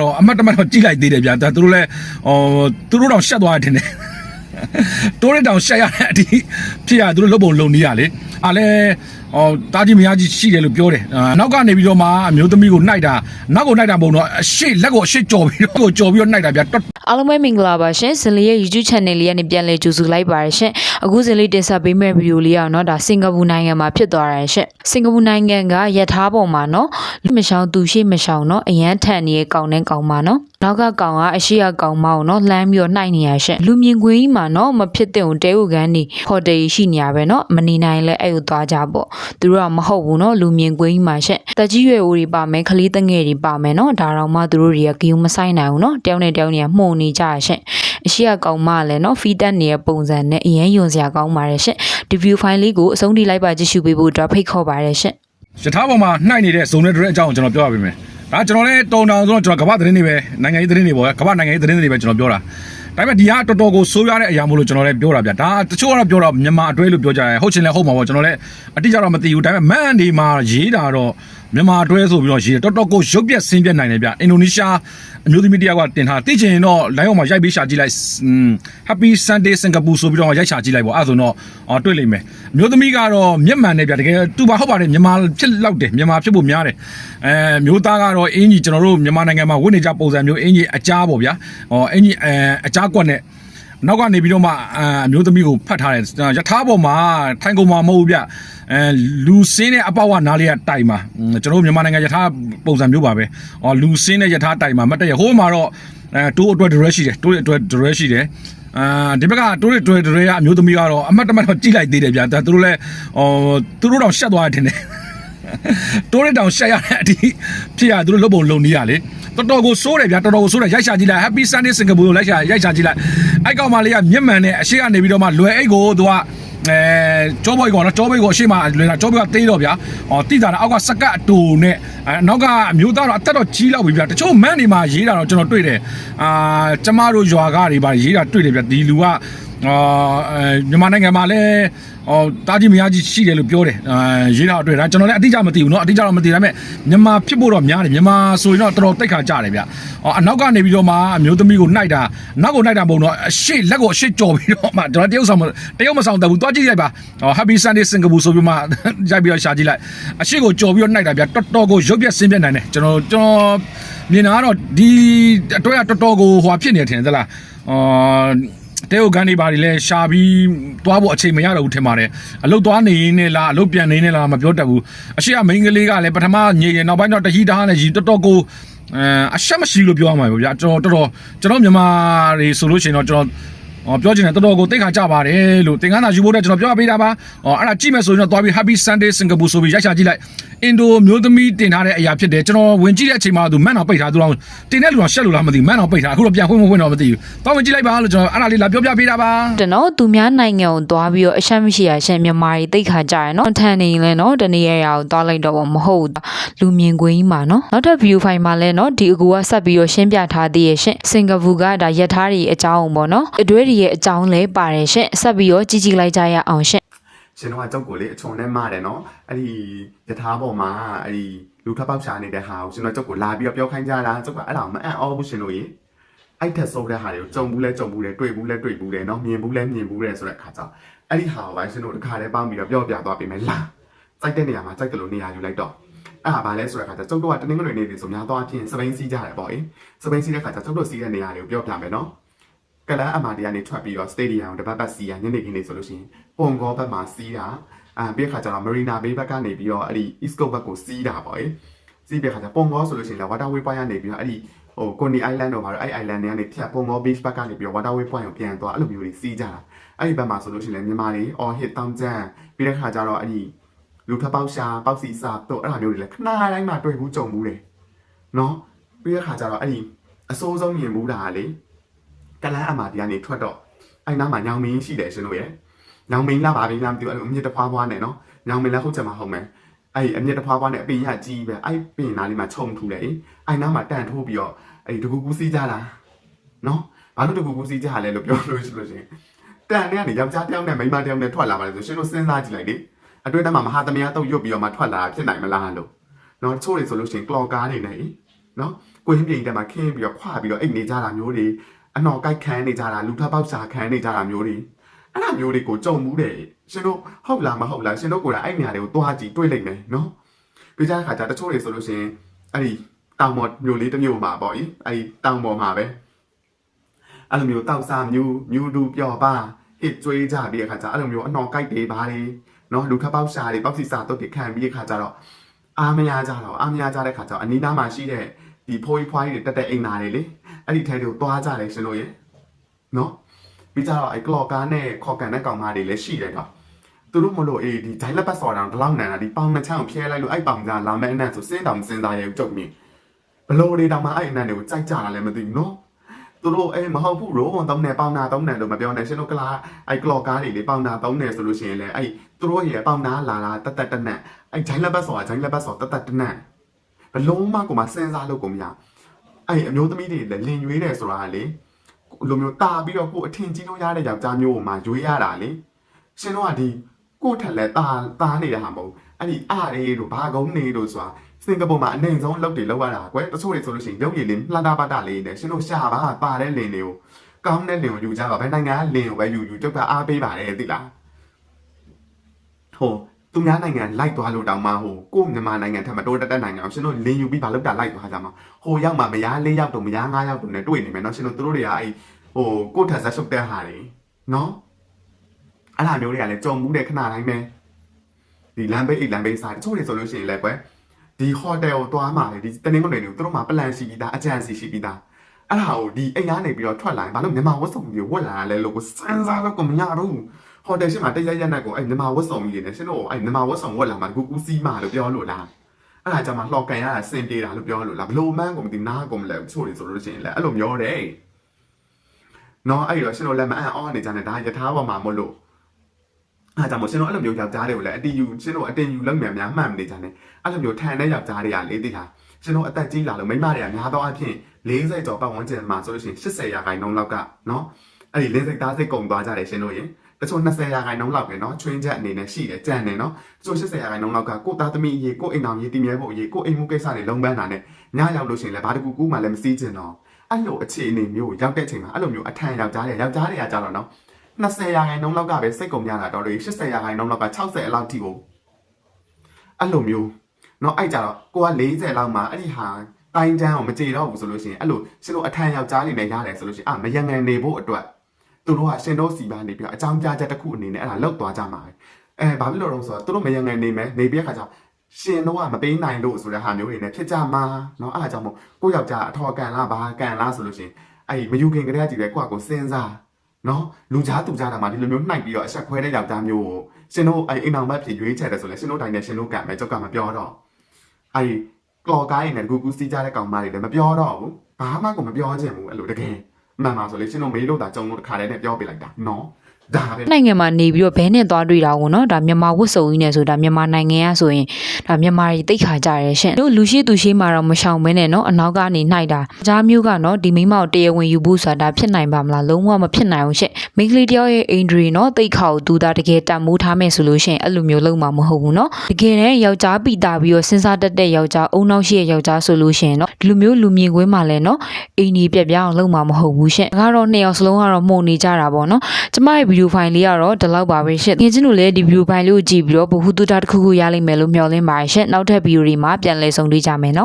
တော့အမတ်တမတ်တော့ကြိလိုက်သေးတယ်ဗျာဒါသူတို့လည်းဟောသူတို့တော့ရှက်သွားတယ်ထင်တယ်တိုးရတောင်ရှက်ရတဲ့အတိဖြစ်ရသူတို့လုပ်ပုံလုံနေရလေအားလဲဟောတာကြီးမယားကြီးရှိတယ်လို့ပြောတယ်အာနောက်ကနေပြီးတော့မှအမျိုးသမီးကိုနှိုက်တာနောက်ကိုနှိုက်တာပုံတော့အရှိလက်ကိုအရှိကြော်ပြီးတော့ကိုကြော်ပြီးတော့နှိုက်တာဗျာတော် အားလုံးပဲမင်္ဂလာပါရှင်ဇလီရဲ့ YouTube channel လေးကနေပြန်လည်ကြိုဆိုလိုက်ပါရရှင်အခုဇလီတင်ဆက်ပေးမယ့်ဗီဒီယိုလေးအောင်နော်ဒါစင်ကာပူနိုင်ငံမှာဖြစ်သွားတာရှင်စင်ကာပူနိုင်ငံကရထားပေါ်မှာနော်လူမရှောင်သူရှိမရှောင်နော်အရန်ထန်နေတဲ့ကောင်နဲ့ကောင်မှာနော်နောက်ကကောင်ကအရှိရကောင်မအောင်နော်လှမ်းပြီးတော့နှိုက်နေရရှင်လူမြင်ကွင်းကြီးမှာနော်မဖြစ်တဲ့ုံတဲဥကန်းနေဟိုတယ်ရှိနေရပဲနော်မနေနိုင်လဲအဲ့လိုသွားကြပေါ့သူတို့ကမဟုတ်ဘူးနော်လူမြင်ကွင်းကြီးမှာရှင်တက်ကြီးရွယ်ဦးတွေပါမယ်ခလေးတငယ်တွေပါမယ်နော်ဒါတော့မှသူတို့တွေကဂယုံမဆိုင်နိုင်ဘူးနော်တယောက်နဲ့တယောက်နေကမှုန်နေကြရရှင် အရှိရကောင်မလည်းเนาะဖီတက်နေတဲ့ပုံစံနဲ့အရင်ယွန်စရာကောင်းပါတယ်ရှင့်ဒီဗီဒီယိုဖိုင်လေးကိုအဆုံးထိလိုက်ပါကြည့်ရှုပေးဖို့အတွက်ဖိတ်ခေါ်ပါတယ်ရှင့် ရထားပေါ်မှာနှိုက်နေတဲ့ဇုံတဲ့တဲ့အကြောင်းကိုကျွန်တော်ပြောပြပေးမယ်။ဒါကျွန်တော်လည်းတုံတောင်ဆိုတော့ကျွန်တော်ကမ္ဘာသတင်းတွေပဲနိုင်ငံရေးသတင်းတွေပေါ့ကမ္ဘာနိုင်ငံရေးသတင်းတွေပဲကျွန်တော်ပြောတာ။ဒါပေမဲ့ဒီဟာတော်တော်ကိုဆိုးရွားတဲ့အရာမို့လို့ကျွန်တော်လည်းပြောတာဗျ။ဒါတချို့ကတော့ပြောတော့မြန်မာအတွဲလို့ပြောကြတယ်။ဟုတ်ချင်လည်းဟုတ်မှာပေါ့ကျွန်တော်လည်းအတိအကျတော့မသိဘူး။ဒါပေမဲ့မန်ဒီမှာရေးတာတော့မြန်မာအတွဲဆိုပြီးတော့ရေးတယ်တော်တော်ကိုရုပ်ပြက်ဆင်းပြက်နိုင်တယ်ဗျ။အင်ဒိုနီးရှား အမျိုးသမီးတယောက်ကတင်ထားသိချင်ရင်တော့ live မှာရိုက်ပေးရှာကြည့်လိုက်อืม Happy Sunday Singapore ဆိုပြီးတော့ရိုက်ရှာကြည့်လိုက်ပေါ့အဲ့ဒါဆိုတော့အော်တွေ့လိမ့်မယ်အမျိုးသမီးကတော့မျက်မှန်နဲ့ဗျတကယ်သူပါဟုတ်ပါတယ်မြန်မာဖြစ်လောက်တယ်မြန်မာဖြစ်ဖို့များတယ်အဲမျိုးသားကတော့အင်ကြီးကျွန်တော်တို့မြန်မာနိုင်ငံမှာဝတ်နေကြပုံစံမျိုးအင်ကြီးအကြားပေါ့ဗျာဟောအင်ကြီးအဲအကြားကွက်နဲ့နောက်ကနေပြီးတော့မှအအမျိုးသမီးကိုဖတ်ထားတယ်ရထားပေါ်မှာထိုင်ကုန်မှာမဟုတ်ဘူးဗျ အဲလူစင်းတဲ့အပေါက်ဝနားလေးကတိုင်မှာကျွန်တော်တို့မြန်မာနိုင်ငံရထားပုံစံမျိုးပါပဲဟောလူစင်းတဲ့ရထားတိုင်မှာမတ်တက်ရဟိုးမှာတော့အဲတိုးအတွက် direct ရှိတယ်တိုးအတွက် direct ရှိတယ်အာဒီဘက်ကတိုးရတွေတွေကအမျိုးသမီးကတော့အမတ်တမတ်တော့ကြိလိုက်သေးတယ်ဗျာဒါသူတို့လည်းဟောသူတို့တော့ရှက်သွားတယ်ထင်တယ်တိုးရတောင်ရှက်ရတဲ့အတိဖြစ်ရသူတို့လုပ်ပုံလုံနေရလေတော်တော်ကိုစိုးတယ်ဗျာတော်တော်ကိုစိုးတယ်ရိုက်ရှာကြည့်လိုက် Happy Sunday Singapore ကိုလိုက်ရှာရိုက်ရှာကြည့်လိုက်အဲ့ကောင်မလေးကမျက်မှန်နဲ့အရှိကနေပြီးတော့မှလွယ်အိတ်ကိုသူက အဲကြောဘိုက်ကောင်နော်ကြောဘိုက်ကိုအရှိမလွယ်တာကြောဘိုက်ကသေးတော့ဗျာဟောတိတာတော့အောက်ကစကတ်အတူနဲ့အဲနောက်ကအမျိုးသားတော့အသက်တော့ကြီးလောက်ပြီဗျာတချို့မန်းနေမှာရေးတာတော့ကျွန်တော်တွေ့တယ်အာကျမတို့ရွာကတွေပါရေးတာတွေ့တယ်ဗျာဒီလူက အာအဲမြန်မာနိုင်ငံမှာလည်းဟောတာကြီးမယားကြီးရှိတယ်လို့ပြောတယ်အာရေးတာအတွက်ဒါကျွန်တော်လည်းအတိအကျမသိဘူးเนาะအတိအကျတော့မသိဒါပေမဲ့မြန်မာဖြစ်ဖို့တော့များတယ်မြန်မာဆိုရင်တော့တော်တော်တိတ်ခါကြတယ်ဗျဟောအနောက်ကနေပြီးတော့မှအမျိုးသမီးကိုနှိုက်တာနောက်ကိုနှိုက်တာပုံတော့အရှိလက်ကိုအရှိကြော်ပြီးတော့မှကျွန်တော်တရုတ်ဆောင်မတရုတ်မဆောင်တတ်ဘူးတွားကြည့်လိုက်ပါဟော Happy Sunday Singapore ဆိုပြီးမှ ရိုက်ပြီးတော့ရှာကြည့်လိုက်အရှိကိုကြော်ပြီးတော့နှိုက်တာဗျတော်တော်ကိုရုပ်ပြက်ဆင်းပြက်နိုင်တယ်ကျွန်တော်ကျွန်တော်မြင်တာကတော့ဒီအတွဲကတော်တော်ကိုဟိုဖြစ်နေတယ်ထင်တယ်သလားအာ တဲကိုကန်နေပါလေလဲရှာပြီးသွားဖို့အချိန်မရတော့ဘူးထင်ပါတယ်အလုတ်သွားနေရင်းနဲ့လားအလုတ်ပြန်နေနေလားမပြောတတ်ဘူးအရှိကမိန်းကလေးကလည်းပထမညင်ရင်နောက်ပိုင်းတော့တဟီတားနဲ့ကြီးတော်တော်ကိုအဲအရှက်မရှိလို့ပြောရမှာပဲဗျာကျွန်တော်တော်တော်ကျွန်တော်မြန်မာတွေဆိုလို့ရှိရင်တော့ကျွန်တော် ဟောပြောချင်တယ်တော်တော်ကိုသိခါကြပါတယ်လို့သင်္ကန်းသာယူဖို့တဲ့ကျွန်တော်ပြောပေးတာပါဟောအဲ့ဒါကြည့်မယ်ဆိုရင်တော့သွားပြီး Happy Sunday Singapore ဆိုပြီးရိုက်ချကြည့်လိုက်အင်ဒိုမျိုးသမီးတင်ထားတဲ့အရာဖြစ်တယ်ကျွန်တော်ဝင်ကြည့်တဲ့အချိန်မှာသူမန်အောင်ပိတ်ထားသူတော့တင်တဲ့လူတော့ရှက်လို့လားမသိဘူးမန်အောင်ပိတ်ထားအခုတော့ပြန်ခွင့်မခွင့်တော့မသိဘူးသွားဝင်ကြည့်လိုက်ပါလို့ကျွန်တော်အဲ့ဒါလေးလာပြောပြပေးတာပါတနော်သူများနိုင်ငံကိုသွားပြီးတော့အရှက်မရှိရရှင့်မြန်မာတွေတိတ်ခါကြရနော်ထန်နေရင်လည်းနော်တနေရရာကိုသွားလိုက်တော့မဟုတ်ဘူးလူမြင်ကွင်းကြီးမှာနော်နောက်ထပ်ဗီဒီယိုဖိုင်မှာလည်းနော်ဒီအကူကဆက်ပြီးတော့ရှင်းပြထားသေးရဲ့ရှင့်စင်ကာပူကဒါရထားတွေအကြောင်းပေါ့နော်အတွဲတွေရဲ့အကြောင်းလည်းပါတယ်ရှင့်ဆက်ပြီးတော့ကြည့်ကြည့်လိုက်ကြရအောင်ရှင့်ရှင်တို့ကကြောက်ကိုလေအချုံနဲ့မတယ်နော်အဲ့ဒီယထာပေါ်မှာအဲ့ဒီလူထပ်ပေါက်ရှာနေတဲ့ဟာကိုရှင်တို့ကြောက်ကိုလာပြီးတော့ပြောခိုင်းကြတာကြောက်ကအဲ့ဒါကိုမအံ့ဩဘူးရှင်တို့ရေအဲ့ထက်စိုးတဲ့ဟာတွေကိုကြုံဘူးလဲကြုံဘူးလဲတွေ့ဘူးလဲတွေ့ဘူးလဲနော်မြင်ဘူးလဲမြင်ဘူးလဲဆိုတဲ့အခါကျတော့အဲ့ဒီဟာကိုပဲရှင်တို့တစ်ခါတည်းပေါင်းပြီးတော့ပြောပြသွားပေးမယ်လာစိုက်တဲ့နေရာမှာစိုက်တယ်လို့နေရာယူလိုက်တော့အဲ့ဒါဘာလဲဆိုတဲ့အခါကျတော့ကျုပ်တို့ကတနင်္ဂနွေနေ့တွေဆိုများတော့အပြင်စပိန်စီးကြတယ်ပေါ့အေးစပိန်စီးတဲ့အခါကျကျုပ်တို့စီးတဲ့နေရာတွေကိုပြောပြမယ်နော် ကလန်အမာတီကနေထွက်ပြီးတော့ stadium ကိုတပတ်ပတ်စီးရညနေခင်းနေဆိုလို့ရှိရင်ပုံကောဘက်မှာစီးတာအာပြီးခါကျတော့ Marina Bay ဘက်ကနေပြီးတော့အဲ့ဒီ East Coast ဘက်ကိုစီးတာပေါ့လေစီးပြီးခါကျပုံကောဆိုလို့ရှိရင်လည်း Waterway Point ကနေပြီးတော့အဲ့ဒီဟို Coney Island တော့ပါတော့အဲ့ island တွေကနေဖြတ်ပုံကော beach ဘက်ကနေပြီးတော့ Waterway Point ကိုပြန်သွားအဲ့လိုမျိုးတွေစီးကြတာအဲ့ဒီဘက်မှာဆိုလို့ရှိရင်လည်းမြန်မာတွေ all hit တောင်းကျန်ပြီးတဲ့ခါကျတော့အဲ့ဒီလူထပ်ပေါက်ရှာပေါက်စီစာတို့အဲ့လိုမျိုးတွေလည်းခဏတိုင်းမှာတွေ့ဘူးကြုံဘူးတယ်နော်ပြီးတဲ့ခါကျတော့အဲ့ဒီအစိုးဆုံးမြင်ဘူးတာကလေ ကလန်းအမာတီကနေထွက်တော့အဲ့နားမှာညောင်မင်းရှိတယ်ရှင်တို့ရဲ့ညောင်မင်းလားဗာဘင်းလားမသိဘူးအဲ့လိုအမြင့်တစ်ဖွားဖွားနဲ့နော်ညောင်မင်းလားဟုတ်ချက်မှာဟုတ်မယ်အဲ့အမြင့်တစ်ဖွားဖွားနဲ့အပင်ရကြီးပဲအဲ့ပင်နားလေးမှာခြုံထူတယ်အဲ့နားမှာတန်ထိုးပြီးတော့အဲ့တကူကူစီးကြတာနော်ဘာလို့တကူကူစီးကြလဲလို့ပြောလို့ရှိလို့ရှင်တန်တဲ့ကနေယောက်ျားတစ်ယောက်နဲ့မိန်းမတစ်ယောက်နဲ့ထွက်လာပါလေဆိုရှင်တို့စဉ်းစားကြည့်လိုက်လေအတွင်းထဲမှာမဟာသမယတုတ်ရွတ်ပြီးတော့မှထွက်လာတာဖြစ်နိုင်မလားလို့နော်ချို့တွေဆိုလို့ရှိရင်ကလော်ကားနေနေနော်ကိုရင်းပြည်တက်မှာခင်းပြီးတော့ခွာပြီးတော့အိတ်နေကြတာမျိုးတွေ အနော်ကိုက်ခန်းနေကြတာလူထပ်ပေါက်စာခန်းနေကြတာမျိုးတွေအဲ့ဒါမျိုးတွေကိုကြုံမှုတယ်ရှင်တို့ဟုတ်လားမဟုတ်လားရှင်တို့ကိုယ်တိုင်အဲ့နေရာတွေကိုတွားကြည့်တွေ့လိမ့်မယ်နော်ပြီးကြတဲ့ခါကျတချို့တွေဆိုလို့ရှိရင်အဲ့ဒီတောင်ပေါ်မျိုးလေးတစ်မျိုးမှာပေါ့ဤအဲ့ဒီတောင်ပေါ်မှာပဲအဲ့လိုမျိုးတောက်စားမျိုးမျိုးတူပျော်ပါဟစ်ကျွေးကြပြီးတဲ့ခါကျအဲ့လိုမျိုးအနော်ကိုက်တွေပါလေနော်လူထပ်ပေါက်စာတွေပေါက်စီစာတော့တွေခံပြီးတဲ့ခါကျတော့အားမရကြတော့အားမရကြတဲ့ခါကျတော့အနီးနားမှာရှိတဲ့ဒီဖိုးကြီးဖွားကြီးတွေတက်တဲ့အိမ်သားတွေလေ အဲ့ဒီထဲတွေကိုသွားကြတယ်ရှင်လို့ရေနော်ပြီးကြတော့အဲ့ကလော့ကားနဲ့ခေါ်ကန်တဲ့ကောင်မတွေလည်းရှိတယ်တော့သူတို့မလို့အေးဒီဒိုင်လက်ပတ်စော်တောင်ဒီလောက်နန်တာဒီပေါင်နှစ်ချမ်းကိုဖျဲလိုက်လို့အဲ့ပေါင်ကလာမဲ့အနံ့ဆိုစင်းတောင်စင်းသားရဲ့ကြုံမြင်ဘလို့တွေတောင်မှအဲ့အနံ့တွေကိုကြိုက်ကြတာလည်းမသိဘူးနော်သူတို့အေးမဟုတ်ဘူးရိုးဝန်သုံးနေပေါင်နာသုံးနေလို့မပြောနဲ့ရှင်တို့ကလာအဲ့ကလော့ကားတွေလေပေါင်နာသုံးနေဆိုလို့ရှိရင်လေအဲ့သူတို့ရဲ့ပေါင်နာလာလာတက်တက်တနက်အဲ့ဂျိုင်းလက်ဘတ်ဆိုတာဂျိုင်းလက်ဘတ်ဆိုတာတတ်တတ်တနတ်ဘလုံးမကိုမှစဉ်းစားလို့ကိုမရ အဲ့အမျိုးသမီးတွေလည်းလင်ရွေးတယ်ဆိုတာလေလိုမျိုးတာပြီးတော့ကိုအထင်ကြီးလို့ရတဲ့ယောက်ျားမျိုးကိုမှရွေးရတာလေရှင်တို့ကဒီကိုထက်လဲတာတာနေတာဟာမဟုတ်အဲ့ဒီအားအေးတို့ဘာကုန်းနေတို့ဆိုတာစင်ကာပူမှာအနိုင်ဆုံးအလုပ်တွေလုပ်ရတာကွယ်တချို့တွေဆိုလို့ရှိရင်ရုပ်ရည်လေးလှတာပါတာလေးနဲ့ရှင်တို့ရှာပါပါတဲ့လင်တွေကိုကောင်းတဲ့လင်ကိုယူကြပါဘယ်နိုင်ငံကလင်ကိုပဲယူယူတုတ်ကအားပေးပါတယ်သိလားဟို သူများနိုင်ငံလိုက်သွားလို့တောင်မှဟိုကို့မြန်မာနိုင်ငံထက်မတိုးတက်တဲ့နိုင်ငံအောင်ရှင်တို့လင်းယူပြီးဘာလို့တာလိုက်သွားကြမှာဟိုရောက်မှာမရား၄ရောက်တော့မရား၅ရောက်တော့ ਨੇ တွေ့နေမယ်เนาะရှင်တို့တို့တွေကအဲ့ဟိုကို့ထက်ဆက်ရှုပ်တဲ့ဟာတွေเนาะအဲ့လိုမျိုးတွေကလည်းကြုံမှုတဲ့ခဏတိုင်းပဲဒီလမ်းဘေးအိတ်လမ်းဘေးစားတချို့တွေဆိုလို့ရှိရင်လည်းကွယ်ဒီဟိုတယ်ကိုသွားမှာလေဒီတနင်္ဂနွေတွေကိုသူတို့မှာပလန်ရှိပြီးသားအကြံစီရှိပြီးသားအဲ့ဒါကိုဒီအိမ်ကနေပြီးတော့ထွက်လာရင်ဘာလို့မြန်မာဝတ်စုံကြီးဝတ်လာရလဲလို့ကိုစမ်းစားတော့ကိုမရဘူး ဟိုတယ်ရှိမှတရရက်နဲ့ကိုအဲ့မြန်မာဝတ်ဆောင်ကြီးတွေနဲ့ရှင်တို့အဲ့မြန်မာဝတ်ဆောင်ဝတ်လာမှကူကူစီးမှလို့ပြောလို့လားအဲ့ဒါကြောင့်မှလှော်ကန်ရတာစင်ပြေတာလို့ပြောလို့လားဘလို့မန်းကုန်ဒီနားကုန်မလဲချို့တွေဆိုလို့ရှိရင်လည်းအဲ့လိုမျောတယ်နော်အဲ့တော့ရှင်တို့လည်းမအံ့အော်နေကြတယ်ဒါယထာပေါ်မှာမလို့အဲ့ဒါကြောင့်မို့ရှင်တို့အဲ့လိုမျိုးယောက်ျားတွေကိုလည်းအတီးယူရှင်တို့အတင်ယူလုံးမြန်များမှတ်မနေကြနဲ့အဲ့လိုမျိုးထန်တဲ့ယောက်ျားတွေကလေသိလားရှင်တို့အသက်ကြီးလာလို့မိန်းမတွေကများတော့အဖြစ်40ကျော်ပတ်ဝန်းကျင်မှာဆိုလို့ရှိရင်80ရာခိုင်နှုန်းလောက်ကနော်အဲ့ဒီ40သားစိတ်ကုန်သွားကြတယ်ရှင်တို့ရင် တချို့20ရာခိုင်နှုန်းလောက်ပဲเนาะချွင်းချက်အနေနဲ့ရှိတယ်ကြံတယ်เนาะတချို့80ရာခိုင်နှုန်းလောက်ကကိုသားသမီးအရေးကိုအိမ်တော်ရေးတည်မြဲဖို့အရေးကိုအိမ်မှုကိစ္စတွေလုံးပန်းတာနဲ့ညရောက်လို့ရှိရင်လည်းဘာတကူကူးမှလည်းမစည်းကျင်တော့အဲ့လိုအခြေအနေမျိုးရောက်တဲ့ချိန်မှာအဲ့လိုမျိုးအထံယောက်ျားတွေယောက်ျားတွေကကြတော့เนาะ20ရာခိုင်နှုန်းလောက်ကပဲစိတ်ကုန်ကြတာတော့လေ80ရာခိုင်နှုန်းလောက်က60အလောက်ထိကိုအဲ့လိုမျိုးเนาะအဲ့ကြတော့ကိုက40လောက်မှအဲ့ဒီဟာတိုင်းတန်းကိုမကြေတော့ဘူးဆိုလို့ရှိရင်အဲ့လိုရှင်တို့အထံယောက်ျားတွေနဲ့ရတယ်ဆိုလို့ရှိရင်အာမယံငံနေဖို့အတွက် သူတို့ကရှင်တို့စီပါနေပြီးတော့အကြောင်းကြားချက်တစ်ခုအနေနဲ့အဲ့ဒါလောက်သွားကြမှာပဲအဲဘာဖြစ်လို့လဲဆိုတော့သူတို့မယံငယ်နေမယ်နေပြီးခါကျရှင်တို့ကမပေးနိုင်လို့ဆိုတဲ့ဟာမျိုးတွေနဲ့ဖြစ်ကြမှာเนาะအဲ့ဒါကြောင့်မို့ကိုယောက်ျားအထော်ကန်လားဘာကန်လားဆိုလို့ရှင်အဲ့မယူခင်ကလေးကကြည့်ပဲကိုကကိုစဉ်းစားเนาะလူကြားသူကြားတာမှာဒီလိုမျိုးနှိုက်ပြီးတော့အဆက်ခွဲတဲ့ယောက်ျားမျိုးကိုရှင်တို့အဲ့အိမ်အောင်မဖြစ်ရွေးချက်တယ်ဆိုလဲရှင်တို့တိုင်းနဲ့ရှင်တို့ကံမယ်ကြောက်ကမပြောတော့အဲ့ကလော်ကိုင်းနဲ့ဂူဂူစီးကြတဲ့ကောင်မတွေလည်းမပြောတော့ဘူးဘာမှကိုမပြောချင်ဘူးအဲ့လိုတကယ် မှန်ပါဆိုလေရှင်တို့မေးလို့ဒါကြုံလို့တခါတည်းနဲ့ပြောပြလိုက်တာနော် ဒါပဲနိုင်ငံမှာနေပြီးတော့ဘဲနဲ့သွားတွေ့တာကိုနော်ဒါမြန်မာဝတ်စုံကြီးနဲ့ဆိုတာမြန်မာနိုင်ငံကဆိုရင်ဒါမြန်မာတွေတိတ်ခါကြရဲရှင်တို့လူရှိသူရှိမှာတော့မရှောင်မဲနဲ့နော်အနောက်ကနေနှိုက်တာကြားမျိုးကနော်ဒီမိန်းမကိုတရားဝင်ယူဖို့ဆိုတာဒါဖြစ်နိုင်ပါမလားလုံးဝမဖြစ်နိုင်ဘူးရှင်မိန်းကလေးတယောက်ရဲ့အိန္ဒြေနော်တိတ်ခါကိုသူသားတကယ်တန်မိုးထားမယ်ဆိုလို့ရှင်အဲ့လိုမျိုးလုံးမှာမဟုတ်ဘူးနော်တကယ်တမ်းယောက်ျားပိတာပြီးတော့စဉ်းစားတတ်တဲ့ယောက်ျားအုံနောက်ရှိတဲ့ယောက်ျားဆိုလို့ရှင်နော်ဒီလိုမျိုးလူမြင်ကွင်းမှာလဲနော်အိန္ဒြေပြက်ပြားအောင်လုံးမှာမဟုတ်ဘူးရှင်ဒါကတော့နှစ်ယောက်စလုံးကတော့မှုန်နေကြတာပေါ့နော်ကျမရဲ့ဗီဒီယိုဖိုင်လေးကတော့ဒီလောက်ပါပဲရှင့်။ငယ်ချင်းတို့လည်းဒီဗီဒီယိုဖိုင်လေးကိုကြည့်ပြီးတော့ဘ ഹു တုတာတစ်ခုခုရလိမ့်မယ်လို့မျှော်လင့်ပါတယ်ရှင့်။နောက်ထပ်ဗီဒီယိုတွေမှာပြန်လည်ဆုံတွေ့ကြမယ်နော်